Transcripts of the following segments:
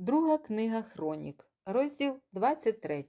Друга книга Хронік, розділ 23.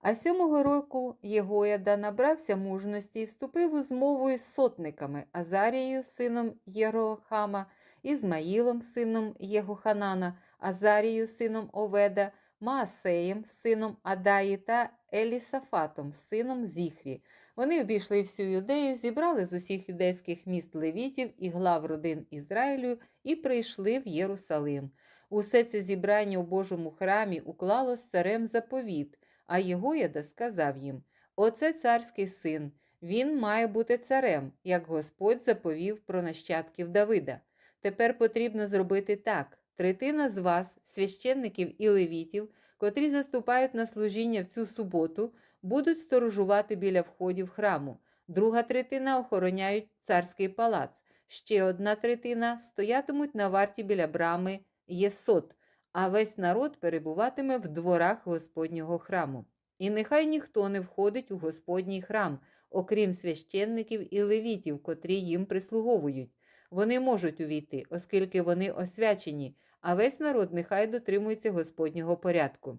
А сьомого року Єгояда набрався мужності і вступив у змову із сотниками Азарією, сином Єрохама, Ізмаїлом, сином Єгоханана, Азарією, сином Оведа, Маасеєм, сином Адаї та Елісафатом, сином Зіхрі. Вони обійшли всю юдею, зібрали з усіх юдейських міст левітів і глав родин Ізраїлю і прийшли в Єрусалим. Усе це зібрання у Божому храмі уклало з царем заповіт, а Єгояда сказав їм: Оце царський син, він має бути царем, як Господь заповів про нащадків Давида. Тепер потрібно зробити так: третина з вас, священників і левітів, котрі заступають на служіння в цю суботу, будуть сторожувати біля входів храму, друга третина охороняють царський палац, ще одна третина стоятимуть на варті біля брами Єсот, а весь народ перебуватиме в дворах Господнього храму. І нехай ніхто не входить у Господній храм, окрім священників і левітів, котрі їм прислуговують. Вони можуть увійти, оскільки вони освячені, а весь народ нехай дотримується Господнього порядку.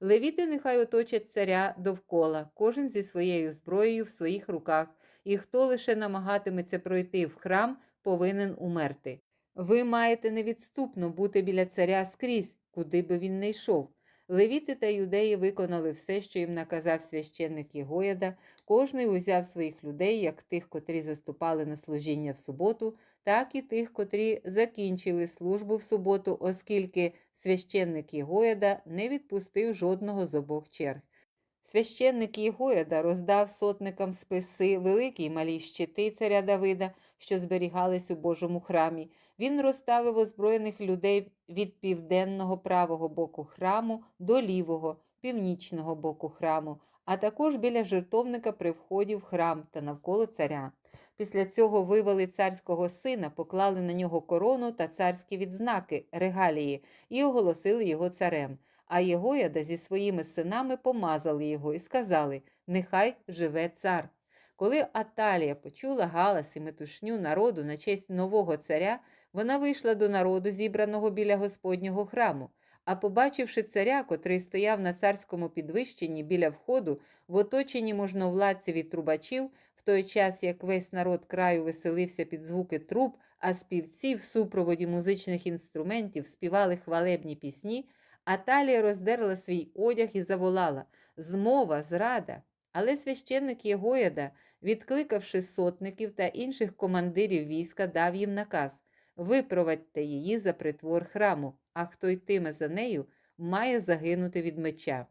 Левіти нехай оточать царя довкола, кожен зі своєю зброєю в своїх руках, і хто лише намагатиметься пройти в храм, повинен умерти. Ви маєте невідступно бути біля царя скрізь, куди би він не йшов. Левіти та юдеї виконали все, що їм наказав священник Єгояда, кожний узяв своїх людей, як тих, котрі заступали на служіння в суботу, так і тих, котрі закінчили службу в суботу, оскільки священник Єгояда не відпустив жодного з обох черг. Священник Єгояда роздав сотникам списи, великі й малі щити царя Давида, що зберігались у Божому храмі. Він розставив озброєних людей від південного правого боку храму до лівого, північного боку храму, а також біля жертовника при вході в храм та навколо царя. Після цього вивели царського сина, поклали на нього корону та царські відзнаки, регалії, і оголосили його царем. А Єгояда зі своїми синами помазали його і сказали: Нехай живе цар. Коли Аталія почула галас і метушню народу на честь нового царя, вона вийшла до народу, зібраного біля Господнього храму. А побачивши царя, котрий стояв на царському підвищенні біля входу, в оточенні можновладців і трубачів, в той час як весь народ краю веселився під звуки труб, а співці в супроводі музичних інструментів співали хвалебні пісні, Аталія роздерла свій одяг і заволала Змова, зрада. Але священник Єгояда, відкликавши сотників та інших командирів війська, дав їм наказ випровадьте її за притвор храму, а хто йтиме за нею, має загинути від меча.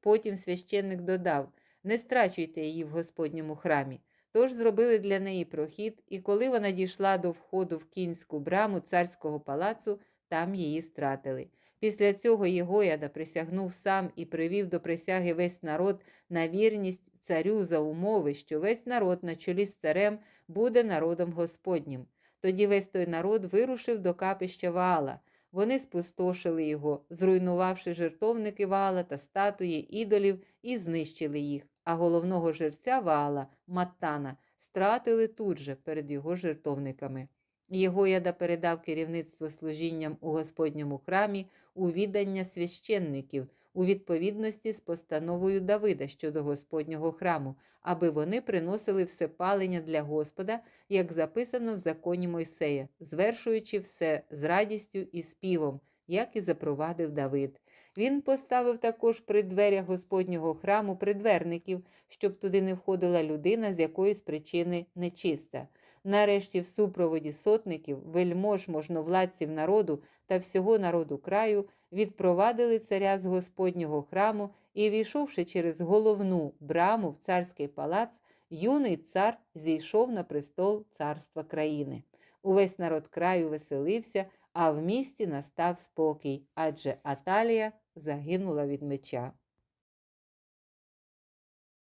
Потім священник додав не страчуйте її в Господньому храмі. Тож зробили для неї прохід, і коли вона дійшла до входу в кінську браму царського палацу, там її стратили. Після цього Єгояда присягнув сам і привів до присяги весь народ на вірність царю за умови, що весь народ на чолі з царем буде народом Господнім. Тоді весь той народ вирушив до капища Ваала. Вони спустошили його, зруйнувавши жертовники Ваала та статуї ідолів, і знищили їх, а головного жерця Ваала, Маттана, стратили тут же перед його жертовниками. Єгояда передав керівництво служінням у Господньому храмі у віддання священників у відповідності з постановою Давида щодо Господнього храму, аби вони приносили все палення для Господа, як записано в законі Мойсея, звершуючи все з радістю і співом, як і запровадив Давид. Він поставив також при дверях Господнього храму придверників, щоб туди не входила людина з якоїсь причини нечиста. Нарешті, в супроводі сотників, вельмож можновладців народу та всього народу краю, відпровадили царя з Господнього храму і, війшовши через головну браму в царський палац, юний цар зійшов на престол царства країни. Увесь народ краю веселився, а в місті настав спокій, адже Аталія загинула від меча.